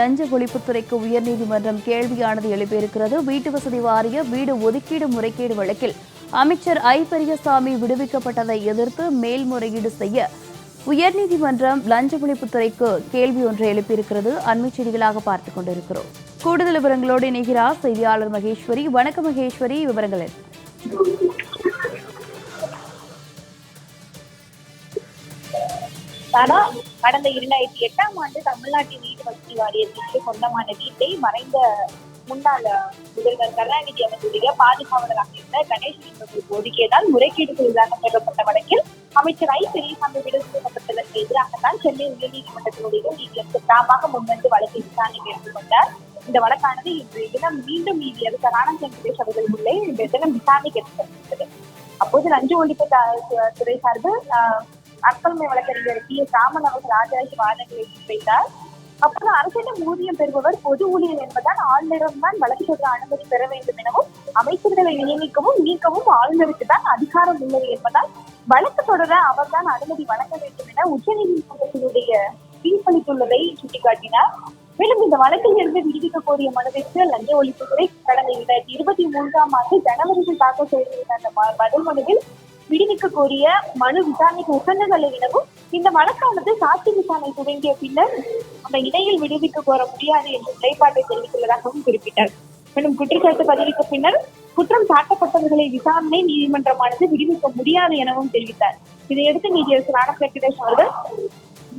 லஞ்ச ஒழிப்புத்துறைக்கு உயர்நீதிமன்றம் கேள்வியானது எழுப்பியிருக்கிறது. வீட்டு வசதி வாரிய வீடு ஒதுக்கீடு முறைகேடு வழக்கில் அமைச்சர் ஐ பெரியசாமி விடுவிக்கப்பட்டதை எதிர்த்து மேல்முறையீடு செய்ய உயர்நீதிமன்றம் லஞ்ச ஒழிப்புத்துறைக்கு கேள்வி ஒன்றை எழுப்பியிருக்கிறது. அண்மைச் செய்திகளாக பார்த்துக் கொண்டிருக்கிறோம். கூடுதல் விவரங்களோடு இணைகிறார் செய்தியாளர் மகேஸ்வரி. வணக்கம் மகேஸ்வரி. விவரங்கள் தனா கடந்த இரண்டாயிரத்தி எட்டாம் ஆண்டு தமிழ்நாட்டின் வீட்டு வசதி வாரியத்திற்கு சொந்தமான வீட்டை மறைந்த முன்னாள் முதல்வர் கருணாநிதி அவர்களுடைய பாதுகாவலராக இருந்த கணேஷ் என்பவருக்கு ஒதுக்கியதால் முறைகேடுகளுக்காக செய்ததாக பெறப்பட்ட வழக்கில் அமைச்சர் ஐ பெரியசாமி விடுவிக்கப்பட்டதற்கு எதிராகத்தான் சென்னை உயர்நீதிமன்றத்தினுடைய நீதியரசர் தாமாக முன்வந்து வழக்கை விசாரணைக்கு எடுத்துக்கொண்டார் இந்த வழக்கானது இன்று தினம் மீண்டும் நீதியரசர் ஆனந்த் வெங்கடேஷ் அவர்கள் முன்னே இன்று தினம் விசாரணைக்கு எடுத்துக்கொண்டிருக்கிறது அப்போது லஞ்ச ஒழிப்பு துறை சார்பு ஆஹ், வழக்கறிஞர் டி. எஸ். ராமன் அவர்கள் ஆஜராகி வாதங்களை முன்வைத்தார் அப்போது அரசிடம் ஊதியம் பெறுபவர் பொது ஊழியர் என்பதால் ஆளுநரிடம்தான் வழக்கு தொடர அனுமதி பெற வேண்டும் எனவும் அமைச்சர்களை நியமிக்கவும் நீக்கவும் ஆளுநருக்கு தான் அதிகாரம் உள்ளது என்பதால் வழக்கு தொடர அவர்தான் அனுமதி வழங்க வேண்டும் என உச்சநீதிமன்றத்தினுடைய தீர்ப்பளித்துள்ளதை சுட்டிக்காட்டினார். மேலும் இந்த வழக்கில் இருந்து விடுவிக்க கோரிய மனுவிற்கு லஞ்ச ஒழிப்புத்துறை கடந்த இரண்டாயிரத்தி இருபத்தி மூன்றாம் ஆண்டு ஜனவரியில் தாக்கல் செய்திருந்த அந்த ம- பதில் மனுவில் விடுவிக்க கோரிய மனு விசாரணைக்கு உகந்ததல்ல எனவும் இந்த வழக்கானது சாட்சி விசாரணை துவங்கிய பின்னர் அந்த இடையில் விடுவிக்க கோர முடியாது என்ற நிலைப்பாட்டை தெரிவித்துள்ளதாகவும் குறிப்பிட்டார். மேலும் குற்றச்சாட்டு பதிவுக்கு பின்னர் குற்றம் சாட்டப்பட்டவர்களை விசாரணை நீதிமன்றமானது விடுவிக்க முடியாது எனவும் தெரிவித்தார். இதையடுத்து நீதியரசர் ஆனந்த் வெங்கடேஷ் அவர்கள்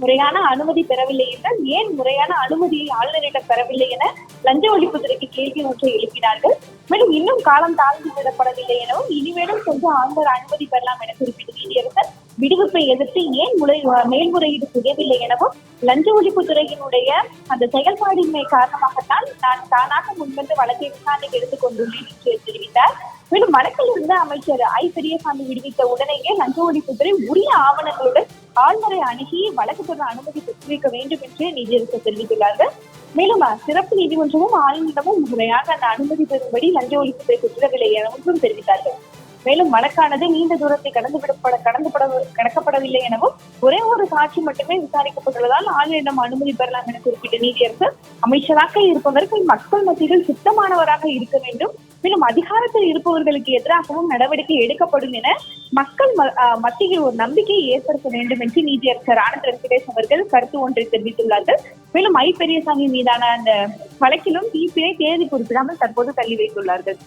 முறையான அனுமதி பெறவில்லை என்றால் ஏன் முறையான அனுமதியை ஆளுநரிடம் பெறவில்லை என லஞ்ச ஒழிப்புத்துறைக்கு கேள்வி ஒன்றை எழுப்பினார்கள். மேலும் இன்னும் காலம் தாழ்ந்து விடப்படவில்லை எனவும் இனிமேலும் கொஞ்சம் ஆளுநர் அனுமதி பெறலாம் என குறிப்பிட்டு நீதியரசர் விடுவிப்பை எதிர்த்து ஏன் முறை மேல்முறையீடு செய்யவில்லை எனவும் லஞ்ச ஒழிப்புத்துறையினுடைய அந்த செயல்பாடின்மை காரணமாகத்தான் நான் தானாக முன்வந்து வழக்கை விசாரணைக்கு எடுத்துக் கொண்டுள்ளேன் என்று தெரிவித்தார். மேலும் வழக்கில் இருந்த அமைச்சர் ஐ. பெரியசாமி விடுவித்த உடனேயே லஞ்ச ஒழிப்புத்துறை உரிய ஆவணங்களுடன் ஆழ்முறை அணுகி வழக்கு தொடர அனுமதி பெற்றிருக்க வேண்டும் என்று நீதியரசர் தெரிவித்துள்ளார்கள். மேலும் சிறப்பு நீதிமன்றமும் ஆளுநரிடமும் முறையாக அந்த அனுமதி பெறும்படி லஞ்ச ஒழிப்புத்துறை பெற்றிடவில்லை எனவும் தெரிவித்தார்கள். மேலும் வழக்கானது நீண்ட தூரத்தை கடந்து விடப்பட கடந்துபட கடக்கப்படவில்லை எனவும் ஒரே ஒரு சாட்சி மட்டுமே விசாரிக்கப்பட்டுள்ளதால் ஆளுநரிடம் அனுமதி பெறலாம் என குறிப்பிட்ட நீதியரசர் அமைச்சராக இருப்பவர்கள் மக்கள் மத்தியில் சுத்தமானவராக இருக்க வேண்டும். மேலும் அதிகாரத்தில் இருப்பவர்களுக்கு எதிராகவும் நடவடிக்கை எடுக்கப்படும் என மக்கள் ம- ஆஹ் மத்தியில் ஒரு நம்பிக்கையை ஏற்படுத்த வேண்டும் என்று நீதியரசர் ஆனந்த் வெங்கடேஷ் அவர்கள் கருத்து ஒன்றை தெரிவித்துள்ளார்கள். மேலும் ஐ பெரியசாமி மீதான அந்த வழக்கிலும் சிபிஐ தேதி குறிப்பிடாமல் தற்போது தள்ளி வைத்துள்ளார்கள்.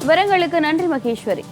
விவரங்களுக்கு நன்றி மகேஸ்வரி.